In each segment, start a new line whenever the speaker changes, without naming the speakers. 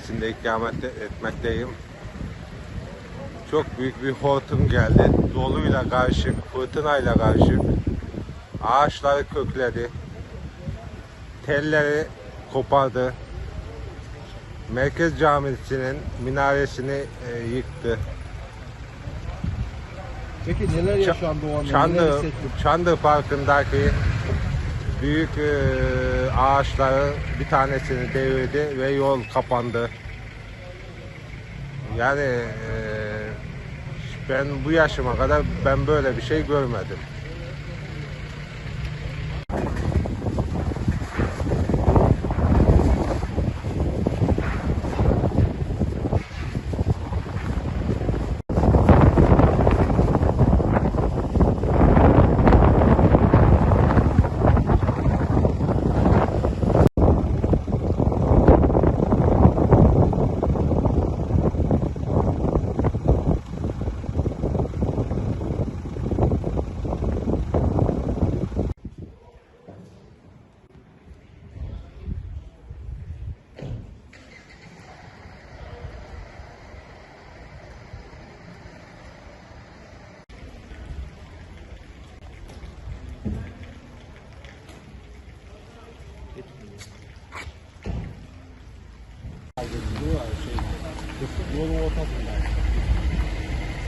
Mahallesi'nde ikamet etmekteyim. Çok büyük bir hortum geldi. Doluyla karışık, fırtınayla karışık. Ağaçları kökledi. Telleri kopardı. Merkez Camisi'nin minaresini e, yıktı.
Peki neler yaşandı o anda? Neler
Çandı,
hissettin?
Çandı Parkı'ndaki büyük e, ağaçların bir tanesini devirdi ve yol kapandı. Yani e, ben bu yaşıma kadar ben böyle bir şey görmedim.
Yolun ortasında.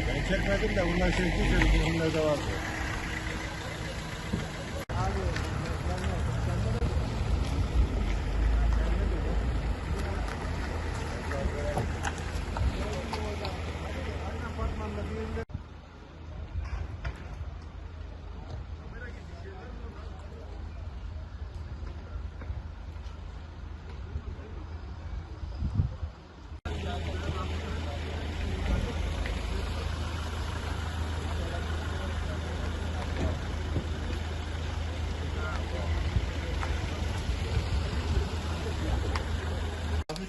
Ben çekmedim de bunlar çekti çekti. Bunlar da vardı.